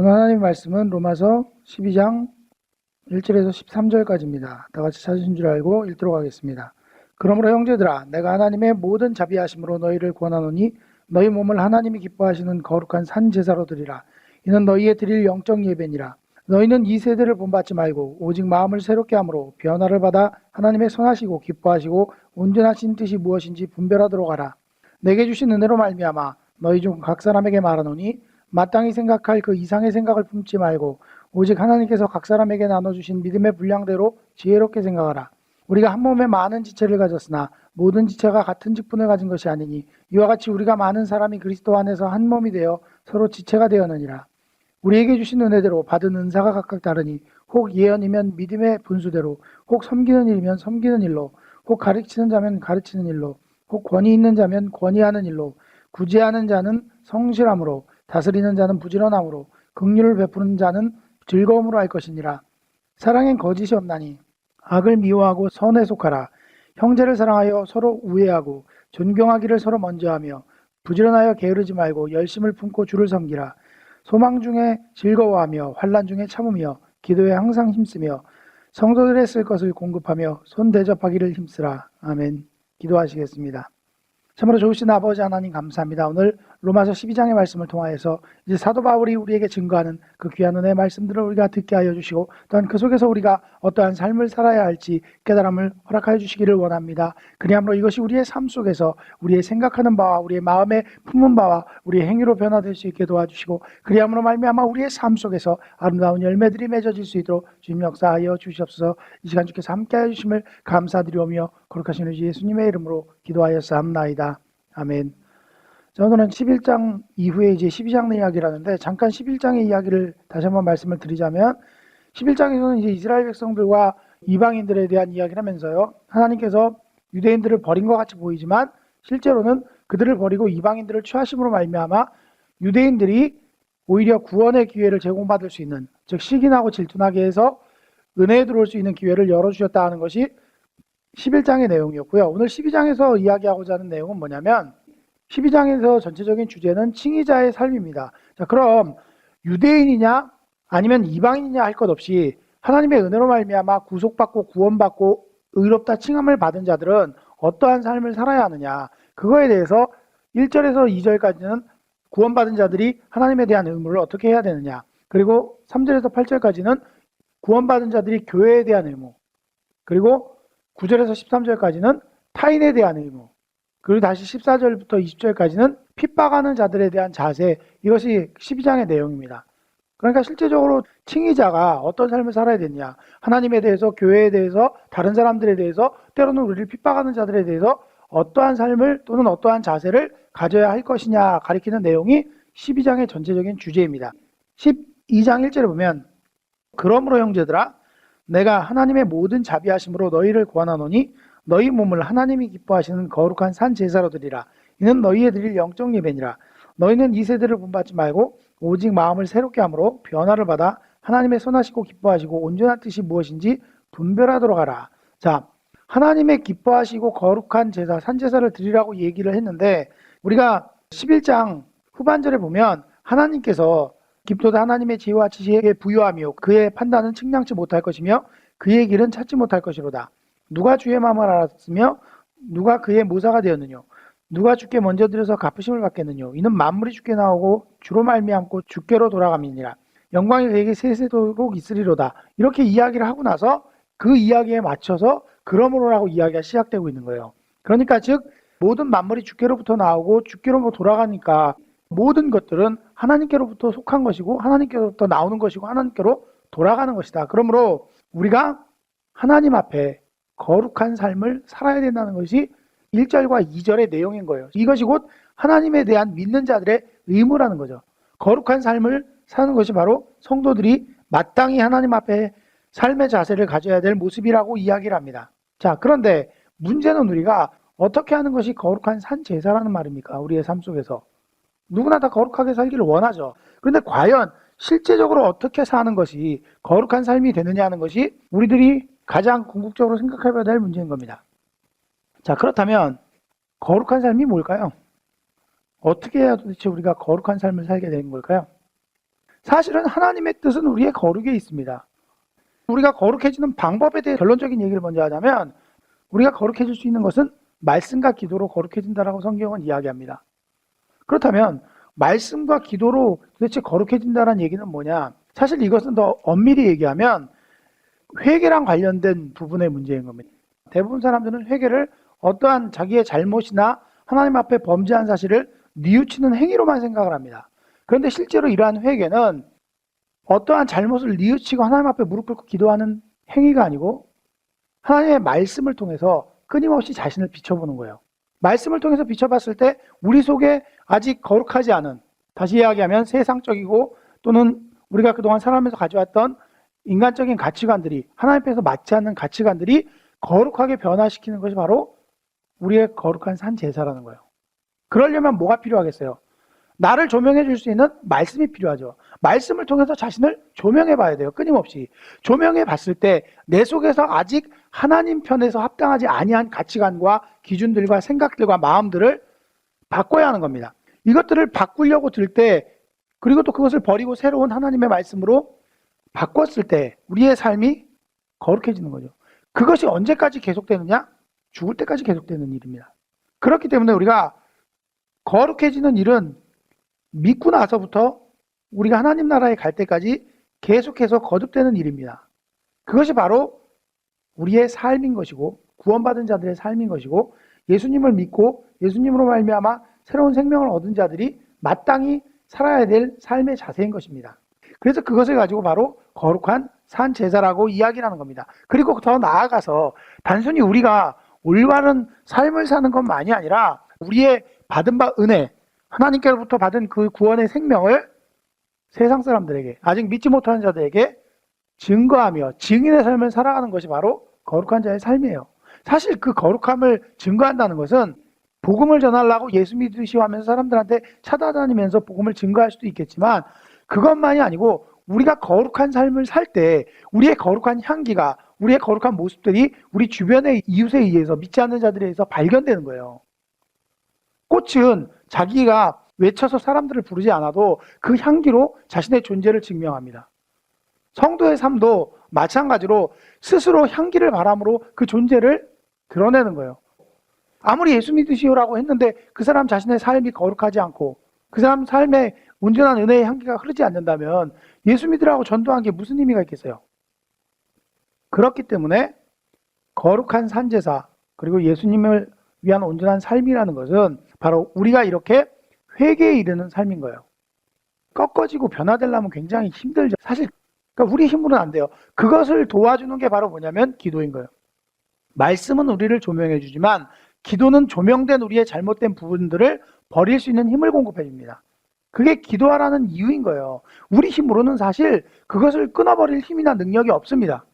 오늘 하나님 말씀은 로마서 12장 1절에서 13절까지입니다. 다 같이 찾으신 줄 알고 읽도록 하겠습니다. 그러므로 형제들아 내가 하나님의 모든 자비하심으로 너희를 권하노니 너희 몸을 하나님이 기뻐하시는 거룩한 산 제사로 드리라. 이는 너희의 드릴 영적 예배니라. 너희는 이 세대를 본받지 말고 오직 마음을 새롭게 함으로 변화를 받아 하나님의 선하시고 기뻐하시고 온전하신 뜻이 무엇인지 분별하도록 하라. 내게 주신 은혜로 말미암아 너희 중 각 사람에게 말하노니 마땅히 생각할 그 이상의 생각을 품지 말고 오직 하나님께서 각 사람에게 나눠주신 믿음의 분량대로 지혜롭게 생각하라. 우리가 한 몸에 많은 지체를 가졌으나 모든 지체가 같은 직분을 가진 것이 아니니 이와 같이 우리가 많은 사람이 그리스도 안에서 한 몸이 되어 서로 지체가 되었느니라. 우리에게 주신 은혜대로 받은 은사가 각각 다르니 혹 예언이면 믿음의 분수대로 혹 섬기는 일이면 섬기는 일로 혹 가르치는 자면 가르치는 일로 혹 권위 있는 자면 권위하는 일로 구제하는 자는 성실함으로 다스리는 자는 부지런함으로 긍휼을 베푸는 자는 즐거움으로 할 것이니라. 사랑엔 거짓이 없나니 악을 미워하고 선에 속하라. 형제를 사랑하여 서로 우애하고 존경하기를 서로 먼저 하며 부지런하여 게으르지 말고 열심을 품고 주를 섬기라. 소망 중에 즐거워하며 환란 중에 참으며 기도에 항상 힘쓰며 성도들의 쓸 것을 공급하며 손 대접하기를 힘쓰라. 아멘. 기도하시겠습니다. 참으로 좋으신 아버지 하나님 감사합니다. 오늘 로마서 12장의 말씀을 통하여서 이제 사도 바울이 우리에게 증거하는 그 귀한 은혜의 말씀들을 우리가 듣게 하여 주시고 또한 그 속에서 우리가 어떠한 삶을 살아야 할지 깨달음을 허락하여 주시기를 원합니다. 그리함으로 이것이 우리의 삶 속에서 우리의 생각하는 바와 우리의 마음에 품은 바와 우리의 행위로 변화될 수 있게 도와주시고 그리함으로 말미암아 우리의 삶 속에서 아름다운 열매들이 맺어질 수 있도록 주님 역사하여 주시옵소서 이 시간 주께서 함께하여 주심을 감사드리오며 거룩하신 우리 예수님의 이름으로 기도하였사옵나이다. 아멘. 자, 오늘은 11장 이후에 이제 12장 이야기를 하는데 잠깐 11장의 이야기를 다시 한번 말씀을 드리자면 11장에서는 이제 이스라엘 백성들과 이방인들에 대한 이야기를 하면서요. 하나님께서 유대인들을 버린 것 같이 보이지만 실제로는 그들을 버리고 이방인들을 취하심으로 말미암아 유대인들이 오히려 구원의 기회를 제공받을 수 있는 즉 시기나고 질투나게 해서 은혜에 들어올 수 있는 기회를 열어주셨다 하는 것이 11장의 내용이었고요. 오늘 12장에서 이야기하고자 하는 내용은 뭐냐면 12장에서 전체적인 주제는 칭의자의 삶입니다. 자, 그럼 유대인이냐 아니면 이방인이냐 할 것 없이 하나님의 은혜로 말미암아 구속받고 구원받고 의롭다 칭함을 받은 자들은 어떠한 삶을 살아야 하느냐? 그거에 대해서 1절에서 2절까지는 구원받은 자들이 하나님에 대한 의무를 어떻게 해야 되느냐? 그리고 3절에서 8절까지는 구원받은 자들이 교회에 대한 의무. 그리고 9절에서 13절까지는 타인에 대한 의무 그리고 다시 14절부터 20절까지는 핍박하는 자들에 대한 자세 이것이 12장의 내용입니다. 그러니까 실제적으로 칭의자가 어떤 삶을 살아야 되냐 하나님에 대해서 교회에 대해서 다른 사람들에 대해서 때로는 우리를 핍박하는 자들에 대해서 어떠한 삶을 또는 어떠한 자세를 가져야 할 것이냐 가리키는 내용이 12장의 전체적인 주제입니다. 12장 1절에 보면 그러므로 형제들아 내가 하나님의 모든 자비하심으로 너희를 구하노니 너희 몸을 하나님이 기뻐하시는 거룩한 산 제사로 드리라. 이는 너희의 드릴 영적 예배니라. 너희는 이 세대를 본받지 말고 오직 마음을 새롭게 함으로 변화를 받아 하나님의 선하시고 기뻐하시고 온전한 뜻이 무엇인지 분별하도록 하라. 자, 하나님의 기뻐하시고 거룩한 제사, 산 제사를 드리라고 얘기를 했는데 우리가 11장 후반절에 보면 하나님께서 기도다 하나님의 지혜와 지식에 부유하며 그의 판단은 측량치 못할 것이며 그의 길은 찾지 못할 것이로다. 누가 주의 마음을 알았으며 누가 그의 모사가 되었느냐 누가 주께 먼저 들여서 갚으심을 받겠느냐 이는 만물이 주께 나오고 주로 말미암고 주께로 돌아감이니라. 영광이 그에게 세세도록 있으리로다. 이렇게 이야기를 하고 나서 그 이야기에 맞춰서 그러므로라고 이야기가 시작되고 있는 거예요. 그러니까 즉 모든 만물이 주께로부터 나오고 주께로 돌아가니까 모든 것들은 하나님께로부터 속한 것이고 하나님께로부터 나오는 것이고 하나님께로 돌아가는 것이다. 그러므로 우리가 하나님 앞에 거룩한 삶을 살아야 된다는 것이 1절과 2절의 내용인 거예요. 이것이 곧 하나님에 대한 믿는 자들의 의무라는 거죠. 거룩한 삶을 사는 것이 바로 성도들이 마땅히 하나님 앞에 삶의 자세를 가져야 될 모습이라고 이야기를 합니다. 자, 그런데 문제는 우리가 어떻게 하는 것이 거룩한 산 제사라는 말입니까? 우리의 삶 속에서. 누구나 다 거룩하게 살기를 원하죠. 그런데 과연 실제적으로 어떻게 사는 것이 거룩한 삶이 되느냐 하는 것이 우리들이 가장 궁극적으로 생각해봐야 될 문제인 겁니다. 자, 그렇다면 거룩한 삶이 뭘까요? 어떻게 해야 도대체 우리가 거룩한 삶을 살게 되는 걸까요? 사실은 하나님의 뜻은 우리의 거룩에 있습니다. 우리가 거룩해지는 방법에 대해 결론적인 얘기를 먼저 하자면 우리가 거룩해질 수 있는 것은 말씀과 기도로 거룩해진다라고 성경은 이야기합니다. 그렇다면 말씀과 기도로 도대체 거룩해진다는 얘기는 뭐냐? 사실 이것은 더 엄밀히 얘기하면 회개랑 관련된 부분의 문제인 겁니다. 대부분 사람들은 회개를 어떠한 자기의 잘못이나 하나님 앞에 범죄한 사실을 뉘우치는 행위로만 생각을 합니다. 그런데 실제로 이러한 회개는 어떠한 잘못을 뉘우치고 하나님 앞에 무릎 꿇고 기도하는 행위가 아니고 하나님의 말씀을 통해서 끊임없이 자신을 비춰보는 거예요. 말씀을 통해서 비춰봤을 때 우리 속에 아직 거룩하지 않은 다시 이야기하면 세상적이고 또는 우리가 그동안 살아가면서 가져왔던 인간적인 가치관들이 하나님께서 맞지 않는 가치관들이 거룩하게 변화시키는 것이 바로 우리의 거룩한 산 제사라는 거예요. 그러려면 뭐가 필요하겠어요? 나를 조명해 줄 수 있는 말씀이 필요하죠. 말씀을 통해서 자신을 조명해 봐야 돼요. 끊임없이. 조명해 봤을 때 내 속에서 아직 하나님 편에서 합당하지 아니한 가치관과 기준들과 생각들과 마음들을 바꿔야 하는 겁니다. 이것들을 바꾸려고 들 때 그리고 또 그것을 버리고 새로운 하나님의 말씀으로 바꿨을 때 우리의 삶이 거룩해지는 거죠. 그것이 언제까지 계속되느냐? 죽을 때까지 계속되는 일입니다. 그렇기 때문에 우리가 거룩해지는 일은 믿고 나서부터 우리가 하나님 나라에 갈 때까지 계속해서 거듭되는 일입니다. 그것이 바로 우리의 삶인 것이고 구원받은 자들의 삶인 것이고 예수님을 믿고 예수님으로 말미암아 새로운 생명을 얻은 자들이 마땅히 살아야 될 삶의 자세인 것입니다. 그래서 그것을 가지고 바로 거룩한 산 제사라고 이야기하는 겁니다. 그리고 더 나아가서 단순히 우리가 올바른 삶을 사는 것만이 아니라 우리의 받은 바 은혜, 하나님께로부터 받은 그 구원의 생명을 세상 사람들에게 아직 믿지 못하는 자들에게 증거하며 증인의 삶을 살아가는 것이 바로 거룩한 자의 삶이에요. 사실 그 거룩함을 증거한다는 것은 복음을 전하려고 예수 믿으시오 하면서 사람들한테 찾아다니면서 복음을 증거할 수도 있겠지만 그것만이 아니고 우리가 거룩한 삶을 살 때 우리의 거룩한 향기가 우리의 거룩한 모습들이 우리 주변의 이웃에 의해서 믿지 않는 자들에 의해서 발견되는 거예요. 꽃은 자기가 외쳐서 사람들을 부르지 않아도 그 향기로 자신의 존재를 증명합니다. 성도의 삶도 마찬가지로 스스로 향기를 바람으로 그 존재를 드러내는 거예요. 아무리 예수 믿으시오라고 했는데 그 사람 자신의 삶이 거룩하지 않고 그 사람 삶에 온전한 은혜의 향기가 흐르지 않는다면 예수 믿으라고 전도한 게 무슨 의미가 있겠어요? 그렇기 때문에 거룩한 산제사 그리고 예수님을 위한 온전한 삶이라는 것은 바로 우리가 이렇게 회개에 이르는 삶인 거예요. 꺾어지고 변화되려면 굉장히 힘들죠. 사실 그러니까 우리 힘으로는 안 돼요. 그것을 도와주는 게 바로 뭐냐면 기도인 거예요. 말씀은 우리를 조명해 주지만 기도는 조명된 우리의 잘못된 부분들을 버릴 수 있는 힘을 공급해 줍니다. 그게 기도하라는 이유인 거예요. 우리 힘으로는 사실 그것을 끊어버릴 힘이나 능력이 없습니다.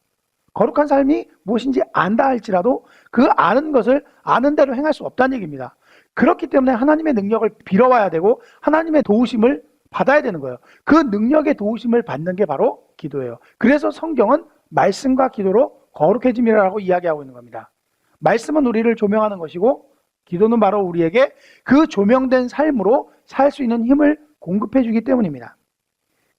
거룩한 삶이 무엇인지 안다 할지라도 그 아는 것을 아는 대로 행할 수 없다는 얘기입니다. 그렇기 때문에 하나님의 능력을 빌어와야 되고 하나님의 도우심을 받아야 되는 거예요. 그 능력의 도우심을 받는 게 바로 기도예요. 그래서 성경은 말씀과 기도로 거룩해짐이라고 이야기하고 있는 겁니다. 말씀은 우리를 조명하는 것이고 기도는 바로 우리에게 그 조명된 삶으로 살 수 있는 힘을 공급해 주기 때문입니다.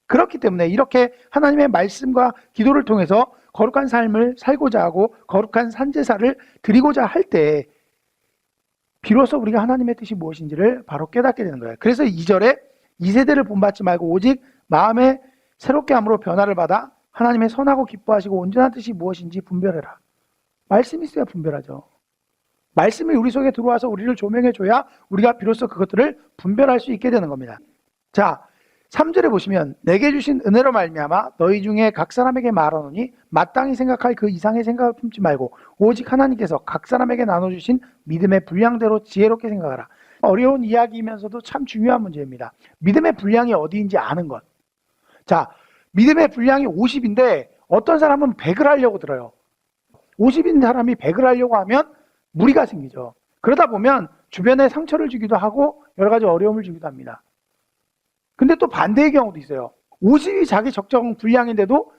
그렇기 때문에 이렇게 하나님의 말씀과 기도를 통해서 거룩한 삶을 살고자 하고 거룩한 산제사를 드리고자 할 때 비로소 우리가 하나님의 뜻이 무엇인지를 바로 깨닫게 되는 거예요. 그래서 2절에 이 세대를 본받지 말고 오직 마음에 새롭게 함으로 변화를 받아 하나님의 선하고 기뻐하시고 온전한 뜻이 무엇인지 분별해라. 말씀이 있어야 분별하죠. 말씀이 우리 속에 들어와서 우리를 조명해 줘야 우리가 비로소 그것들을 분별할 수 있게 되는 겁니다. 자, 3절에 보시면 내게 주신 은혜로 말미암아 너희 중에 각 사람에게 말하노니 마땅히 생각할 그 이상의 생각을 품지 말고 오직 하나님께서 각 사람에게 나눠 주신 믿음의 분량대로 지혜롭게 생각하라. 어려운 이야기이면서도 참 중요한 문제입니다. 믿음의 분량이 어디인지 아는 것. 자, 믿음의 분량이 50인데 어떤 사람은 100을 하려고 들어요. 50인 사람이 100을 하려고 하면 무리가 생기죠. 그러다 보면 주변에 상처를 주기도 하고 여러 가지 어려움을 주기도 합니다. 근데 또 반대의 경우도 있어요. 50이 자기 적정 분량인데도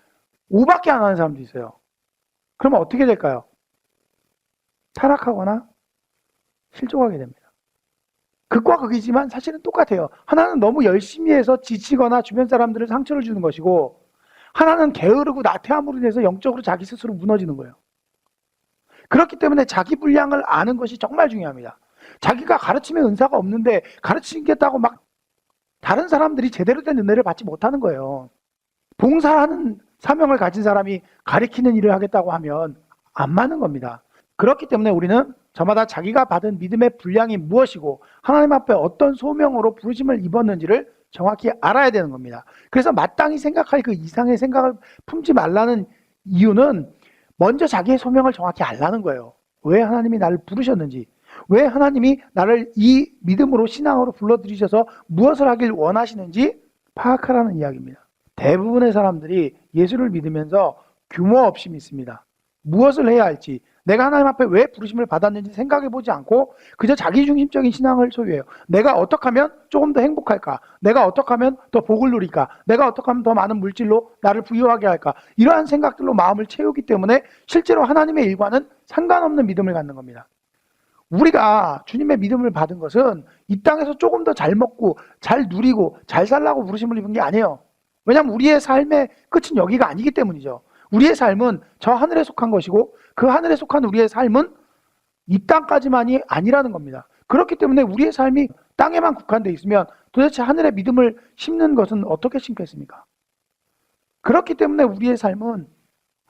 5밖에 안 하는 사람도 있어요. 그러면 어떻게 될까요? 타락하거나 실족하게 됩니다. 극과 극이지만 사실은 똑같아요. 하나는 너무 열심히 해서 지치거나 주변 사람들을 상처를 주는 것이고 하나는 게으르고 나태함으로 인해서 영적으로 자기 스스로 무너지는 거예요. 그렇기 때문에 자기 분량을 아는 것이 정말 중요합니다. 자기가 가르침의 은사가 없는데 가르치겠다고 막 다른 사람들이 제대로 된 은혜를 받지 못하는 거예요. 봉사하는 사명을 가진 사람이 가리키는 일을 하겠다고 하면 안 맞는 겁니다. 그렇기 때문에 우리는 저마다 자기가 받은 믿음의 분량이 무엇이고 하나님 앞에 어떤 소명으로 부르심을 입었는지를 정확히 알아야 되는 겁니다. 그래서 마땅히 생각할 그 이상의 생각을 품지 말라는 이유는 먼저 자기의 소명을 정확히 알라는 거예요. 왜 하나님이 나를 부르셨는지, 왜 하나님이 나를 이 믿음으로 신앙으로 불러들이셔서 무엇을 하길 원하시는지 파악하라는 이야기입니다. 대부분의 사람들이 예수를 믿으면서 규모 없이 믿습니다. 무엇을 해야 할지, 내가 하나님 앞에 왜 부르심을 받았는지 생각해 보지 않고 그저 자기중심적인 신앙을 소유해요. 내가 어떻게 하면 조금 더 행복할까? 내가 어떻게 하면 더 복을 누릴까? 내가 어떻게 하면 더 많은 물질로 나를 부유하게 할까? 이러한 생각들로 마음을 채우기 때문에 실제로 하나님의 일과는 상관없는 믿음을 갖는 겁니다. 우리가 주님의 믿음을 받은 것은 이 땅에서 조금 더 잘 먹고 잘 누리고 잘 살라고 부르심을 입은 게 아니에요. 왜냐하면 우리의 삶의 끝은 여기가 아니기 때문이죠. 우리의 삶은 저 하늘에 속한 것이고 그 하늘에 속한 우리의 삶은 이 땅까지만이 아니라는 겁니다. 그렇기 때문에 우리의 삶이 땅에만 국한되어 있으면 도대체 하늘의 믿음을 심는 것은 어떻게 심겠습니까? 그렇기 때문에 우리의 삶은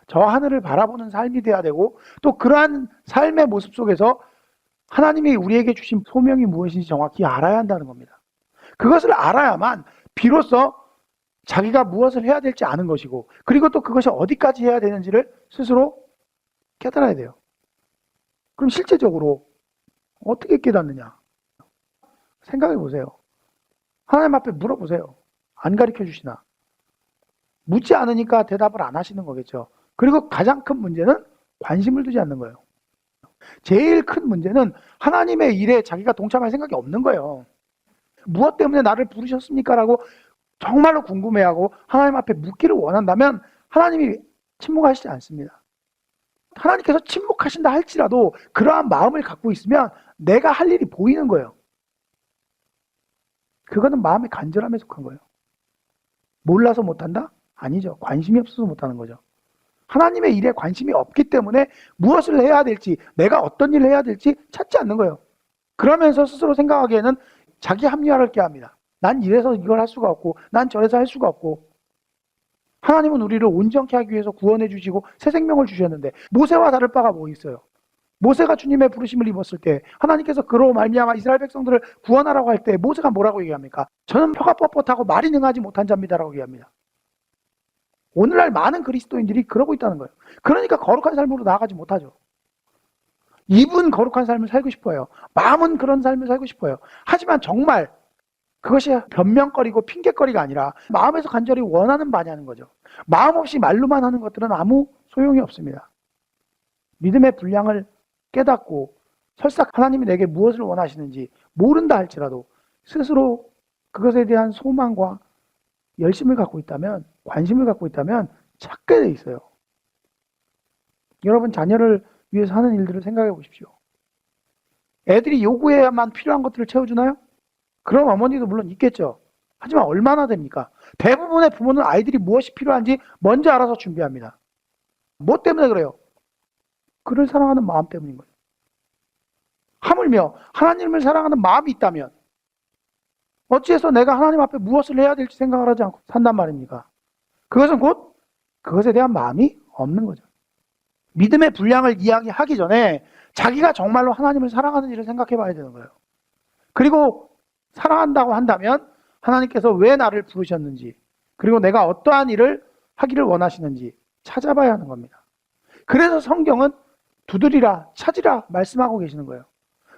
저 하늘을 바라보는 삶이 돼야 되고 또 그러한 삶의 모습 속에서 하나님이 우리에게 주신 소명이 무엇인지 정확히 알아야 한다는 겁니다. 그것을 알아야만 비로소 자기가 무엇을 해야 될지 아는 것이고 그리고 또 그것이 어디까지 해야 되는지를 스스로 깨달아야 돼요. 그럼 실제적으로 어떻게 깨닫느냐? 생각해 보세요. 하나님 앞에 물어보세요. 안 가르쳐 주시나? 묻지 않으니까 대답을 안 하시는 거겠죠. 그리고 가장 큰 문제는 관심을 두지 않는 거예요. 제일 큰 문제는 하나님의 일에 자기가 동참할 생각이 없는 거예요. 무엇 때문에 나를 부르셨습니까? 라고 정말로 궁금해하고 하나님 앞에 묻기를 원한다면 하나님이 침묵하시지 않습니다. 하나님께서 침묵하신다 할지라도 그러한 마음을 갖고 있으면 내가 할 일이 보이는 거예요. 그거는 마음의 간절함에 속한 거예요. 몰라서 못한다? 아니죠. 관심이 없어서 못하는 거죠. 하나님의 일에 관심이 없기 때문에 무엇을 해야 될지, 내가 어떤 일을 해야 될지 찾지 않는 거예요. 그러면서 스스로 생각하기에는 자기 합리화를 깨합니다. 난 이래서 이걸 할 수가 없고, 난 저래서 할 수가 없고. 하나님은 우리를 온전케 하기 위해서 구원해 주시고 새 생명을 주셨는데 모세와 다를 바가 뭐 있어요? 모세가 주님의 부르심을 입었을 때 하나님께서 그로 말미암아 이스라엘 백성들을 구원하라고 할 때 모세가 뭐라고 얘기합니까? 저는 혀가 뻣뻣하고 말이 능하지 못한 자입니다라고 얘기합니다. 오늘날 많은 그리스도인들이 그러고 있다는 거예요. 그러니까 거룩한 삶으로 나아가지 못하죠. 입은 거룩한 삶을 살고 싶어요. 마음은 그런 삶을 살고 싶어요. 하지만 정말 그것이 변명거리고 핑계거리가 아니라 마음에서 간절히 원하는 바냐는 거죠. 마음 없이 말로만 하는 것들은 아무 소용이 없습니다. 믿음의 분량을 깨닫고 설사 하나님이 내게 무엇을 원하시는지 모른다 할지라도 스스로 그것에 대한 소망과 열심을 갖고 있다면 관심을 갖고 있다면 찾게 돼 있어요. 여러분 자녀를 위해서 하는 일들을 생각해 보십시오. 애들이 요구해야만 필요한 것들을 채워주나요? 그런 어머니도 물론 있겠죠. 하지만 얼마나 됩니까? 대부분의 부모는 아이들이 무엇이 필요한지 먼저 알아서 준비합니다. 뭐 때문에 그래요? 그를 사랑하는 마음 때문인 거예요. 하물며 하나님을 사랑하는 마음이 있다면 어찌해서 내가 하나님 앞에 무엇을 해야 될지 생각을 하지 않고 산단 말입니까? 그것은 곧 그것에 대한 마음이 없는 거죠. 믿음의 분량을 이야기하기 전에 자기가 정말로 하나님을 사랑하는 일을 생각해 봐야 되는 거예요. 그리고 사랑한다고 한다면 하나님께서 왜 나를 부르셨는지 그리고 내가 어떠한 일을 하기를 원하시는지 찾아봐야 하는 겁니다. 그래서 성경은 두드리라 찾으라 말씀하고 계시는 거예요.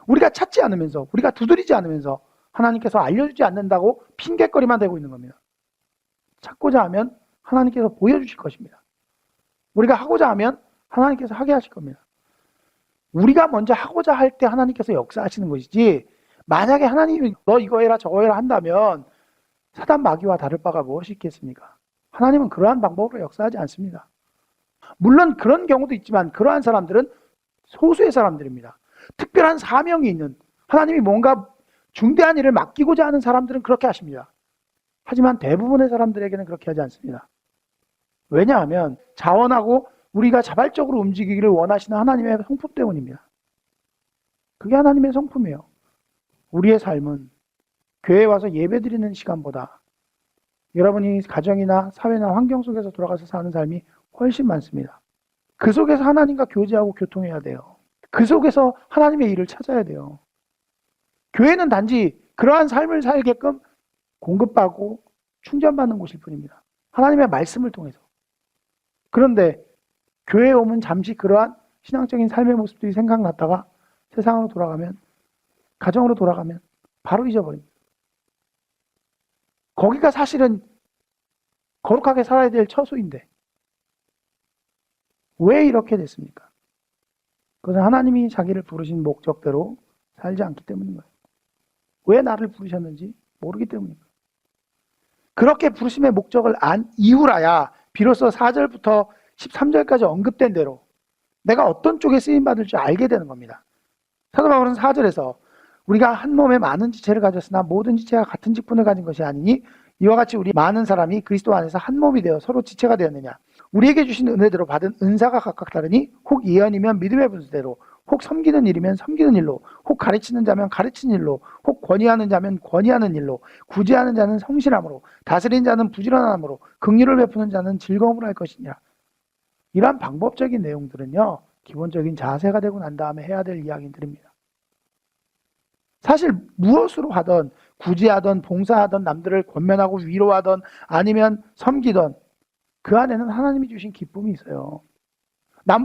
우리가 찾지 않으면서 우리가 두드리지 않으면서 하나님께서 알려주지 않는다고 핑계거리만 대고 있는 겁니다. 찾고자 하면 하나님께서 보여주실 것입니다. 우리가 하고자 하면 하나님께서 하게 하실 겁니다. 우리가 먼저 하고자 할 때 하나님께서 역사하시는 것이지 만약에 하나님이 너 이거 해라 저거 해라 한다면 사단 마귀와 다를 바가 무엇이 있겠습니까? 하나님은 그러한 방법으로 역사하지 않습니다. 물론 그런 경우도 있지만 그러한 사람들은 소수의 사람들입니다. 특별한 사명이 있는 하나님이 뭔가 중대한 일을 맡기고자 하는 사람들은 그렇게 하십니다. 하지만 대부분의 사람들에게는 그렇게 하지 않습니다. 왜냐하면 자원하고 우리가 자발적으로 움직이기를 원하시는 하나님의 성품 때문입니다. 그게 하나님의 성품이에요. 우리의 삶은 교회에 와서 예배 드리는 시간보다 여러분이 가정이나 사회나 환경 속에서 돌아가서 사는 삶이 훨씬 많습니다. 그 속에서 하나님과 교제하고 교통해야 돼요. 그 속에서 하나님의 일을 찾아야 돼요. 교회는 단지 그러한 삶을 살게끔 공급받고 충전받는 곳일 뿐입니다. 하나님의 말씀을 통해서. 그런데 교회에 오면 잠시 그러한 신앙적인 삶의 모습들이 생각났다가 세상으로 돌아가면, 가정으로 돌아가면 바로 잊어버립니다. 거기가 사실은 거룩하게 살아야 될 처소인데 왜 이렇게 됐습니까? 그것은 하나님이 자기를 부르신 목적대로 살지 않기 때문인 거예요. 왜 나를 부르셨는지 모르기 때문입니다. 그렇게 부르심의 목적을 안 이후라야 비로소 4절부터 13절까지 언급된 대로 내가 어떤 쪽에 쓰임 받을 줄 알게 되는 겁니다. 사도 바울은 4절에서 우리가 한 몸에 많은 지체를 가졌으나 모든 지체가 같은 직분을 가진 것이 아니니 이와 같이 우리 많은 사람이 그리스도 안에서 한 몸이 되어 서로 지체가 되었느냐 우리에게 주신 은혜대로 받은 은사가 각각 다르니 혹 예언이면 믿음의 분수대로 혹 섬기는 일이면 섬기는 일로 혹 가르치는 자면 가르치는 일로 혹 권위하는 자면 권위하는 일로 구제하는 자는 성실함으로 다스리는 자는 부지런함으로 긍휼을 베푸는 자는 즐거움으로 할 것이냐 이러한 방법적인 내용들은요 기본적인 자세가 되고 난 다음에 해야 될 이야기들입니다. 사실 무엇으로 하던 구제하던 봉사하던 남들을 권면하고 위로하던 아니면 섬기던 그 안에는 하나님이 주신 기쁨이 있어요.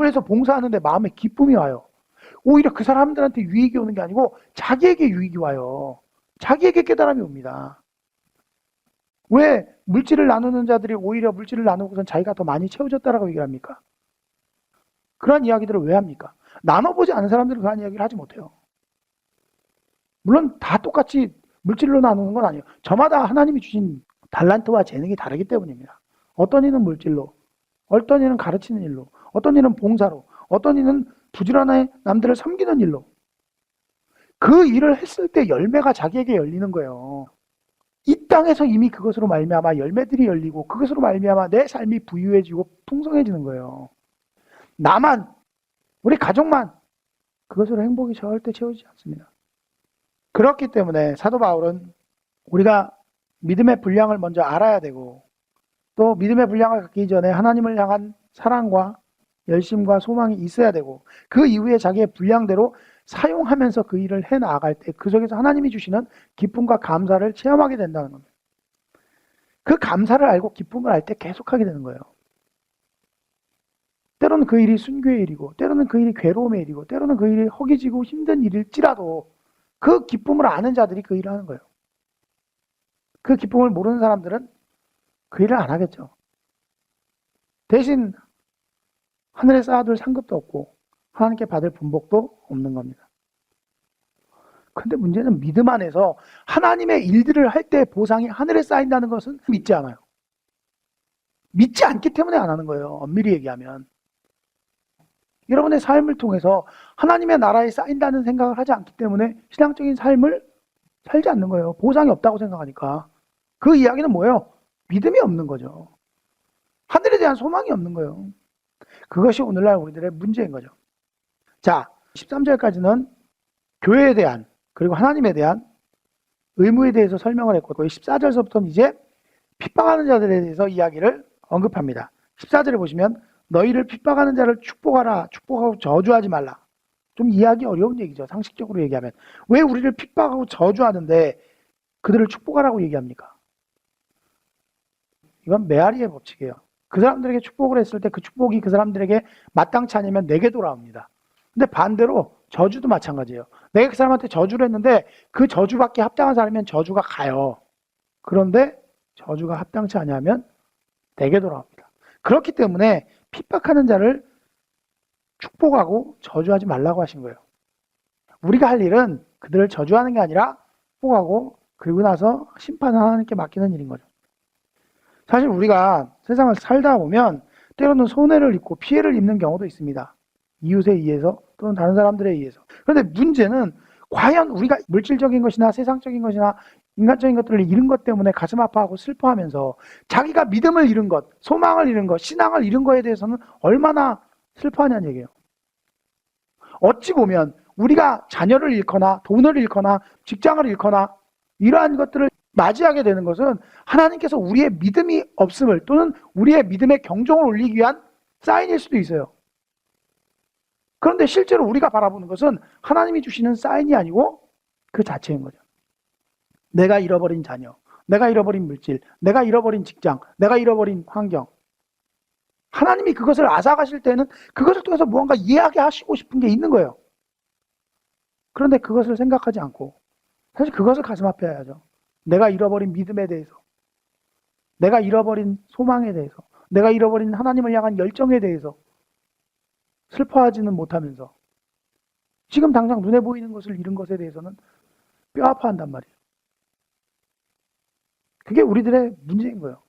해서 봉사하는데 마음에 기쁨이 와요. 오히려 그 사람들한테 유익이 오는 게 아니고 자기에게 유익이 와요. 자기에게 깨달음이 옵니다. 왜 물질을 나누는 자들이 오히려 물질을 나누고선 자기가 더 많이 채워졌다라고 얘기를 합니까? 그런 이야기들을 왜 합니까? 나눠보지 않은 사람들은 그런 이야기를 하지 못해요. 물론 다 똑같이 물질로 나누는 건 아니에요. 저마다 하나님이 주신 달란트와 재능이 다르기 때문입니다. 어떤 이는 물질로, 어떤 이는 가르치는 일로, 어떤 이는 봉사로, 어떤 이는 부지런하게 남들을 섬기는 일로. 그 일을 했을 때 열매가 자기에게 열리는 거예요. 이 땅에서 이미 그것으로 말미암아 열매들이 열리고 그것으로 말미암아 내 삶이 부유해지고 풍성해지는 거예요. 나만 우리 가족만 그것으로 행복이 절대 채워지지 않습니다. 그렇기 때문에 사도 바울은 우리가 믿음의 분량을 먼저 알아야 되고 또 믿음의 분량을 갖기 전에 하나님을 향한 사랑과 열심과 소망이 있어야 되고 그 이후에 자기의 분량대로 사용하면서 그 일을 해 나갈 때 그 속에서 하나님이 주시는 기쁨과 감사를 체험하게 된다는 겁니다. 그 감사를 알고 기쁨을 알 때 계속하게 되는 거예요. 때로는 그 일이 순교의 일이고 때로는 그 일이 괴로움의 일이고 때로는 그 일이 허기지고 힘든 일일지라도 그 기쁨을 아는 자들이 그 일을 하는 거예요. 그 기쁨을 모르는 사람들은 그 일을 안 하겠죠. 대신 하늘에 쌓아둘 상급도 없고 하나님께 받을 분복도 없는 겁니다. 근데 문제는 믿음 안에서 하나님의 일들을 할 때 보상이 하늘에 쌓인다는 것은 믿지 않아요. 믿지 않기 때문에 안 하는 거예요. 엄밀히 얘기하면. 여러분의 삶을 통해서 하나님의 나라에 쌓인다는 생각을 하지 않기 때문에 신앙적인 삶을 살지 않는 거예요. 보상이 없다고 생각하니까. 그 이야기는 뭐예요? 믿음이 없는 거죠. 하늘에 대한 소망이 없는 거예요. 그것이 오늘날 우리들의 문제인 거죠. 자, 13절까지는 교회에 대한 그리고 하나님에 대한 의무에 대해서 설명을 했고 14절서부터는 이제 핍박하는 자들에 대해서 이야기를 언급합니다. 14절에 보시면 너희를 핍박하는 자를 축복하라 축복하고 저주하지 말라. 좀 이해하기 어려운 얘기죠. 상식적으로 얘기하면. 왜 우리를 핍박하고 저주하는데 그들을 축복하라고 얘기합니까? 이건 메아리의 법칙이에요. 그 사람들에게 축복을 했을 때 그 축복이 그 사람들에게 마땅치 않으면 내게 돌아옵니다. 근데 반대로 저주도 마찬가지예요. 내가 그 사람한테 저주를 했는데 그 저주받기 합당한 사람이면 저주가 가요. 그런데 저주가 합당치 않으면 내게 돌아옵니다. 그렇기 때문에 핍박하는 자를 축복하고 저주하지 말라고 하신 거예요. 우리가 할 일은 그들을 저주하는 게 아니라 축복하고 그리고 나서 심판을 하나님께 맡기는 일인 거죠. 사실 우리가 세상을 살다 보면 때로는 손해를 입고 피해를 입는 경우도 있습니다. 이웃에 의해서 또는 다른 사람들에 의해서. 그런데 문제는 과연 우리가 물질적인 것이나 세상적인 것이나 인간적인 것들을 잃은 것 때문에 가슴 아파하고 슬퍼하면서 자기가 믿음을 잃은 것, 소망을 잃은 것, 신앙을 잃은 것에 대해서는 얼마나 슬퍼하냐는 얘기예요. 어찌 보면 우리가 자녀를 잃거나 돈을 잃거나 직장을 잃거나 이러한 것들을 맞이하게 되는 것은 하나님께서 우리의 믿음이 없음을 또는 우리의 믿음의 경종을 울리기 위한 사인일 수도 있어요. 그런데 실제로 우리가 바라보는 것은 하나님이 주시는 사인이 아니고 그 자체인 거죠. 내가 잃어버린 자녀, 내가 잃어버린 물질, 내가 잃어버린 직장, 내가 잃어버린 환경. 하나님이 그것을 앗아가실 때는 그것을 통해서 무언가 이해하게 하시고 싶은 게 있는 거예요. 그런데 그것을 생각하지 않고 사실 그것을 가슴 아파 해야죠. 내가 잃어버린 믿음에 대해서, 내가 잃어버린 소망에 대해서, 내가 잃어버린 하나님을 향한 열정에 대해서 슬퍼하지는 못하면서 지금 당장 눈에 보이는 것을 잃은 것에 대해서는 뼈 아파한단 말이에요. 그게 우리들의 문제인 거예요.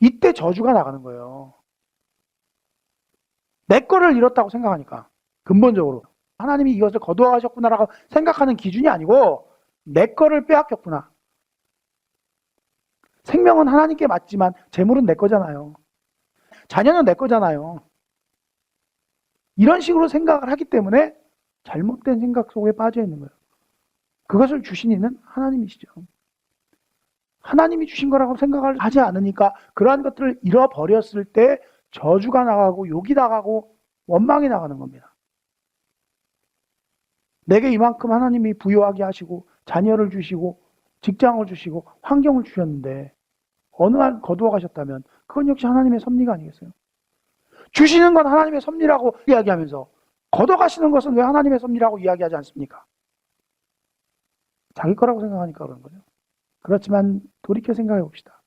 이때 저주가 나가는 거예요. 내 거를 잃었다고 생각하니까 근본적으로 하나님이 이것을 거두어 가셨구나라고 생각하는 기준이 아니고 내 거를 빼앗겼구나. 생명은 하나님께 맞지만 재물은 내 거잖아요. 자녀는 내 거잖아요. 이런 식으로 생각을 하기 때문에 잘못된 생각 속에 빠져 있는 거예요. 그것을 주신 이는 하나님이시죠. 하나님이 주신 거라고 생각을 하지 않으니까 그러한 것들을 잃어버렸을 때 저주가 나가고 욕이 나가고 원망이 나가는 겁니다. 내게 이만큼 하나님이 부여하게 하시고 자녀를 주시고 직장을 주시고 환경을 주셨는데 어느 한 거두어 가셨다면 그건 역시 하나님의 섭리가 아니겠어요? 주시는 건 하나님의 섭리라고 이야기하면서 걷어 가시는 것은 왜 하나님의 섭리라고 이야기하지 않습니까? 자기 거라고 생각하니까 그런 거죠. 그렇지만 돌이켜 생각해 봅시다.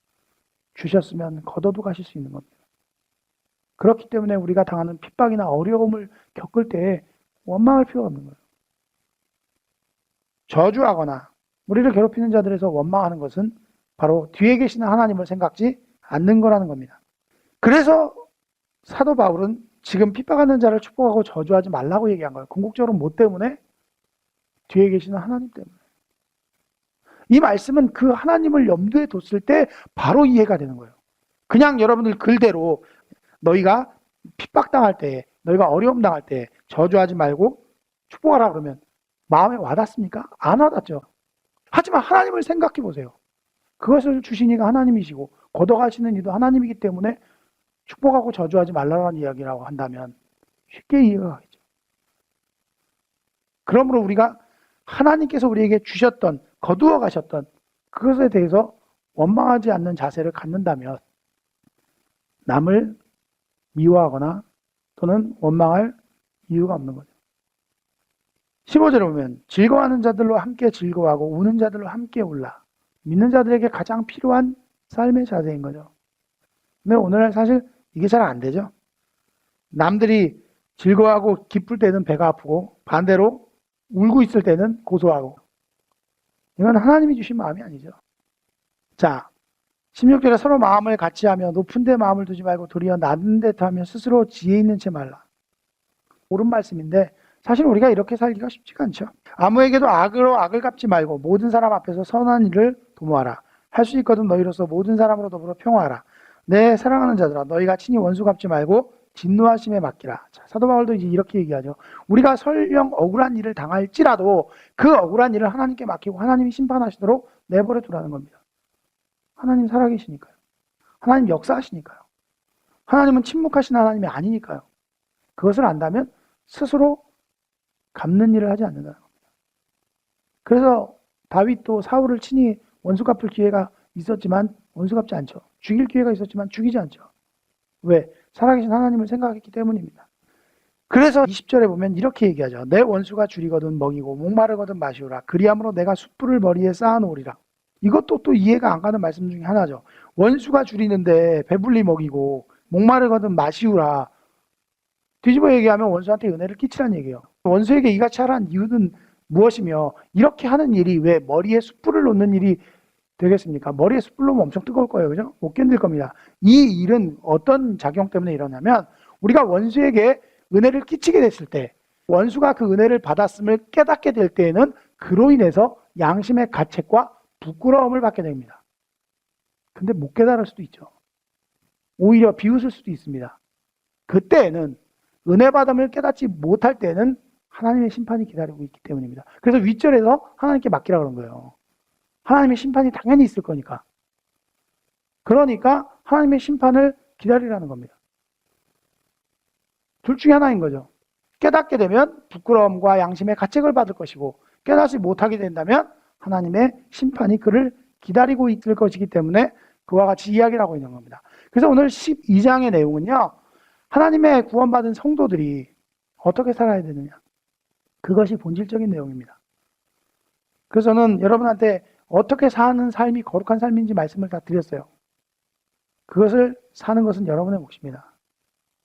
주셨으면 걷어도 가실 수 있는 겁니다. 그렇기 때문에 우리가 당하는 핍박이나 어려움을 겪을 때 원망할 필요가 없는 거예요. 저주하거나 우리를 괴롭히는 자들에서 원망하는 것은 바로 뒤에 계시는 하나님을 생각지 않는 거라는 겁니다. 그래서 사도 바울은 지금 핍박하는 자를 축복하고 저주하지 말라고 얘기한 거예요. 궁극적으로 뭐 때문에? 뒤에 계시는 하나님 때문에. 이 말씀은 그 하나님을 염두에 뒀을 때 바로 이해가 되는 거예요. 그냥 여러분들 글대로 너희가 핍박당할 때, 너희가 어려움 당할 때 저주하지 말고 축복하라 그러면 마음에 와닿습니까? 안 와닿죠. 하지만 하나님을 생각해 보세요. 그것을 주신 이가 하나님이시고 걷어가시는 이도 하나님이기 때문에 축복하고 저주하지 말라는 이야기라고 한다면 쉽게 이해가 가겠죠. 그러므로 우리가 하나님께서 우리에게 주셨던 거두어 가셨던 그것에 대해서 원망하지 않는 자세를 갖는다면 남을 미워하거나 또는 원망할 이유가 없는 거죠. 15절에 보면 즐거워하는 자들로 함께 즐거워하고 우는 자들로 함께 울라. 믿는 자들에게 가장 필요한 삶의 자세인 거죠. 근데 오늘날 사실 이게 잘 안 되죠. 남들이 즐거워하고 기쁠 때는 배가 아프고 반대로 울고 있을 때는 고소하고 이건 하나님이 주신 마음이 아니죠. 자, 16절에 서로 마음을 같이 하며 높은 데 마음을 두지 말고 도리어 낮은 데 하며 스스로 지혜 있는 채 말라. 옳은 말씀인데 사실 우리가 이렇게 살기가 쉽지가 않죠. 아무에게도 악으로 악을 갚지 말고 모든 사람 앞에서 선한 일을 도모하라. 할 수 있거든 너희로서 모든 사람으로 더불어 평화하라. 내 사랑하는 자들아 너희가 친히 원수 갚지 말고 진노하심에 맡기라. 자, 사도 바울도 이제 이렇게 얘기하죠. 우리가 설령 억울한 일을 당할지라도 그 억울한 일을 하나님께 맡기고 하나님이 심판하시도록 내버려 두라는 겁니다. 하나님 살아계시니까요. 하나님 역사하시니까요. 하나님은 침묵하신 하나님이 아니니까요. 그것을 안다면 스스로 갚는 일을 하지 않는다는 겁니다. 그래서 다윗도 사울을 친히 원수 갚을 기회가 있었지만 원수 갚지 않죠. 죽일 기회가 있었지만 죽이지 않죠. 왜? 살아계신 하나님을 생각했기 때문입니다. 그래서 20절에 보면 이렇게 얘기하죠. 내 원수가 줄이거든 먹이고 목마르거든 마시오라. 그리함으로 내가 숯불을 머리에 쌓아놓으리라. 이것도 또 이해가 안 가는 말씀 중에 하나죠. 원수가 줄이는데 배불리 먹이고 목마르거든 마시우라. 뒤집어 얘기하면 원수한테 은혜를 끼치라는 얘기예요. 원수에게 이같이 하라는 이유는 무엇이며 이렇게 하는 일이 왜 머리에 숯불을 놓는 일이 되겠습니까? 머리에 숯불 놓으면 엄청 뜨거울 거예요. 그죠? 못 견딜 겁니다. 이 일은 어떤 작용 때문에 일어나면 우리가 원수에게 은혜를 끼치게 됐을 때 원수가 그 은혜를 받았음을 깨닫게 될 때에는 그로 인해서 양심의 가책과 부끄러움을 받게 됩니다. 근데 못 깨달을 수도 있죠. 오히려 비웃을 수도 있습니다. 그때에는 은혜 받음을 깨닫지 못할 때는 하나님의 심판이 기다리고 있기 때문입니다. 그래서 윗절에서 하나님께 맡기라 그런 거예요. 하나님의 심판이 당연히 있을 거니까. 그러니까 하나님의 심판을 기다리라는 겁니다. 둘 중에 하나인 거죠. 깨닫게 되면 부끄러움과 양심의 가책을 받을 것이고 깨닫지 못하게 된다면 하나님의 심판이 그를 기다리고 있을 것이기 때문에 그와 같이 이야기를 하고 있는 겁니다. 그래서 오늘 12장의 내용은요. 하나님의 구원받은 성도들이 어떻게 살아야 되느냐. 그것이 본질적인 내용입니다. 그래서 저는 여러분한테 어떻게 사는 삶이 거룩한 삶인지 말씀을 다 드렸어요. 그것을 사는 것은 여러분의 몫입니다.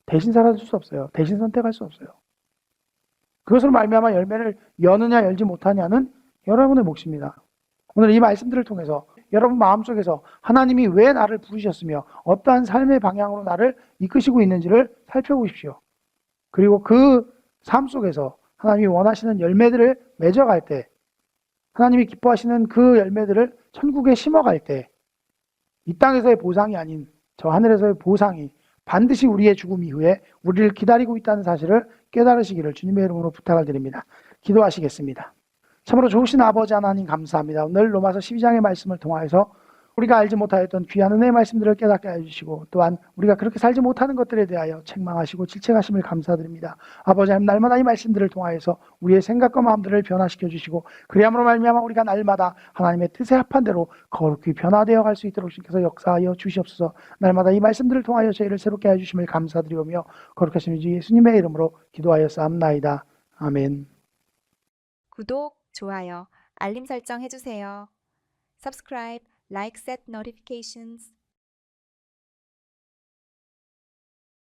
대신 살아줄 수 없어요. 대신 선택할 수 없어요. 그것으로 말미암아 열매를 여느냐 열지 못하냐는 여러분의 몫입니다. 오늘 이 말씀들을 통해서 여러분 마음속에서 하나님이 왜 나를 부르셨으며 어떠한 삶의 방향으로 나를 이끄시고 있는지를 살펴보십시오. 그리고 그 삶 속에서 하나님이 원하시는 열매들을 맺어갈 때 하나님이 기뻐하시는 그 열매들을 천국에 심어갈 때 이 땅에서의 보상이 아닌 저 하늘에서의 보상이 반드시 우리의 죽음 이후에 우리를 기다리고 있다는 사실을 깨달으시기를 주님의 이름으로 부탁을 드립니다. 기도하시겠습니다. 참으로 좋으신 아버지 하나님 감사합니다. 오늘 로마서 12장의 말씀을 통하여서 우리가 알지 못하였던 귀한 은혜의 말씀들을 깨닫게 해주시고 또한 우리가 그렇게 살지 못하는 것들에 대하여 책망하시고 질책하심을 감사드립니다. 아버지 하나님 날마다 이 말씀들을 통하여서 우리의 생각과 마음들을 변화시켜 주시고 그리함으로 말미암아 우리가 날마다 하나님의 뜻에 합한 대로 거룩히 변화되어 갈 수 있도록 주께서 역사하여 주시옵소서. 날마다 이 말씀들을 통하여 저희를 새롭게 해 주심을 감사드리오며 거룩하신 주 예수님의 이름으로 기도하여 싸움나이다. 아멘. 구독, 좋아요, 알림 설정 해주세요. Subscribe, like, set notifications.